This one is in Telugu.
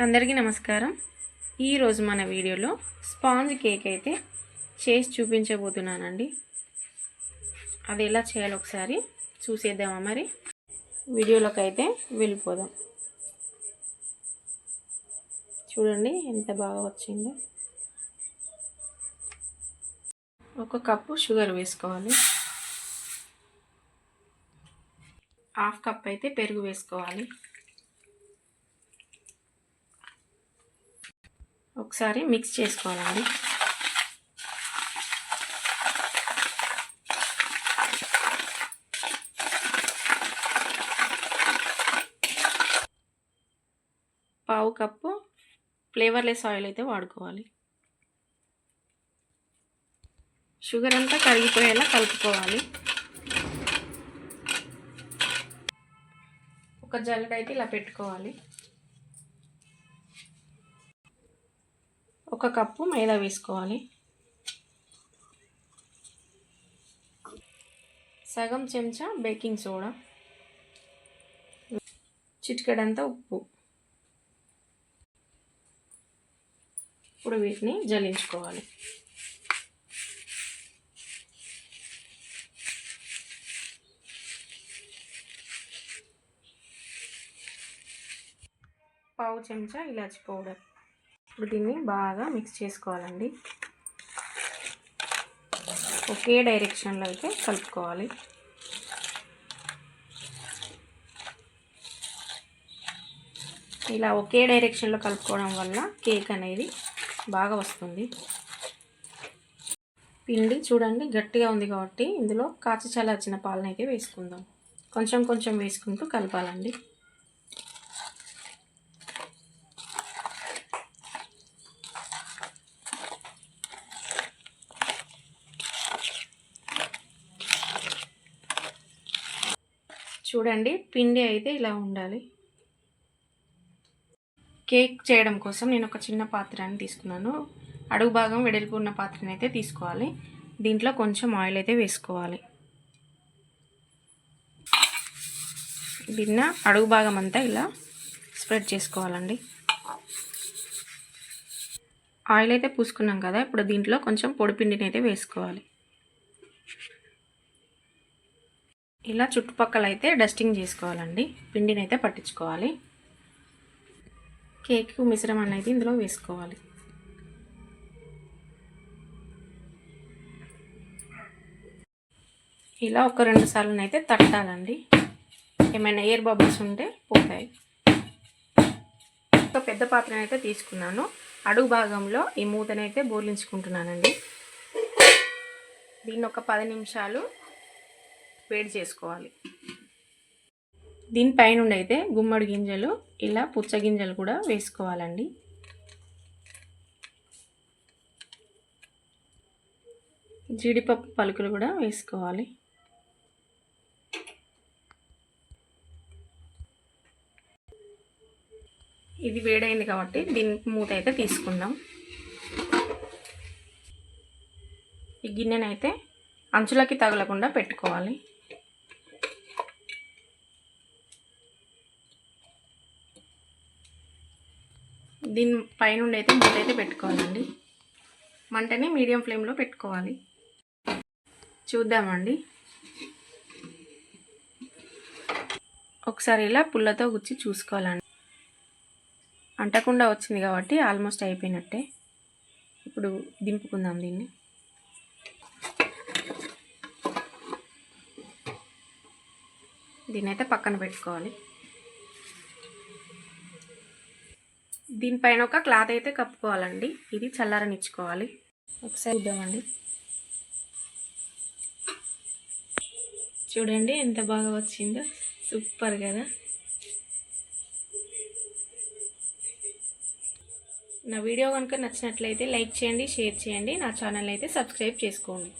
అందరికీ నమస్కారం. ఈరోజు మన వీడియోలో స్పాంజ్ కేక్ అయితే చేసి చూపించబోతున్నానండి. అది ఎలా చేయాలో ఒకసారి చూసేద్దామా మరి? వీడియోలోకి అయితే వెళ్ళిపోదాం. చూడండి ఎంత బాగా వచ్చిందో. ఒక కప్పు షుగర్ వేసుకోవాలి. హాఫ్ కప్ అయితే పెరుగు వేసుకోవాలి. ఒకసారి మిక్స్ చేసుకోవాలండి. పావు కప్పు ఫ్లేవర్లెస్ ఆయిల్ అయితే వాడుకోవాలి. షుగర్ అంతా కరిగిపోయేలా కలుపుకోవాలి. ఒక జల్లెడ అయితే ఇలా పెట్టుకోవాలి. ఒక కప్పు మైదా వేసుకోవాలి. సగం చెంచా బేకింగ్ సోడా. చిటికెడంతా ఉప్పు. ఇప్పుడు వీటిని జల్లించుకోవాలి. పావు చెంచా ఇలాచి పౌడర్. ఇప్పుడు దీన్ని బాగా మిక్స్ చేసుకోవాలండి. ఒకే డైరెక్షన్లో అయితే కలుపుకోవాలి. ఇలా ఒకే డైరెక్షన్లో కలుపుకోవడం వల్ల కేక్ అనేది బాగా వస్తుంది. పిండి చూడండి గట్టిగా ఉంది కాబట్టి ఇందులో కాచి చల్లార్చిన పాలనైతే వేసుకుందాం. కొంచెం కొంచెం వేసుకుంటూ కలపాలండి. చూడండి పిండి అయితే ఇలా ఉండాలి. కేక్ చేయడం కోసం నేను ఒక చిన్న పాత్రని తీసుకున్నాను. అడుగు భాగం వెడల్పు ఉన్న పాత్రని అయితే తీసుకోవాలి. దీంట్లో కొంచెం ఆయిల్ అయితే వేసుకోవాలి. దీన్న అడుగు భాగం అంతా ఇలా స్ప్రెడ్ చేసుకోవాలండి. ఆయిల్ అయితే పూసుకున్నాం కదా ఇప్పుడు దీంట్లో కొంచెం పొడిపిండిని అయితే వేసుకోవాలి. ఇలా చుట్టుపక్కల అయితే డస్టింగ్ చేసుకోవాలండి. పిండిని అయితే పట్టించుకోవాలి. కేక్ మిశ్రమాన్ని అయితే ఇందులో వేసుకోవాలి. ఇలా ఒక రెండు సార్లు అయితే తట్టాలండి. ఏమైనా ఎయిర్ బబుల్స్ ఉంటే పోతాయి. ఒక పెద్ద పాత్రను అయితే తీసుకున్నాను. అడుగు భాగంలో ఈ మూతనైతే బోర్లించుకుంటున్నానండి. దీన్ని ఒక పది నిమిషాలు వేడి చేసుకోవాలి. దీనిపైన అయితే గుమ్మడి గింజలు ఇలా పుచ్చ గింజలు కూడా వేసుకోవాలండి. జీడిపప్పు పలుకులు కూడా వేసుకోవాలి. ఇది వేడైంది కాబట్టి దీనికి మూత అయితే తీసుకుందాం. ఈ గిన్నెనైతే అంచులకి తగలకుండా పెట్టుకోవాలి. దీని పైనుండి అయితే మూత అయితే పెట్టుకోవాలండి. మంటని మీడియం ఫ్లేమ్లో పెట్టుకోవాలి. చూద్దామండి. ఒకసారి ఇలా పుల్లతో గుచ్చి చూసుకోవాలండి. అంటకుండా వచ్చింది కాబట్టి ఆల్మోస్ట్ అయిపోయినట్టే. ఇప్పుడు దింపుకుందాం దీన్ని. దీన్ని అయితే పక్కన పెట్టుకోవాలి. దీనిపైన ఒక క్లాత్ అయితే కప్పుకోవాలండి. ఇది చల్లారనిచ్చుకోవాలి. ఒకసారి చూద్దామండి. చూడండి ఎంత బాగా వచ్చిందో. సూపర్ కదా. నా వీడియో కనుక నచ్చినట్లయితే లైక్ చేయండి షేర్ చేయండి. నా ఛానల్ అయితే సబ్స్క్రైబ్ చేసుకోండి.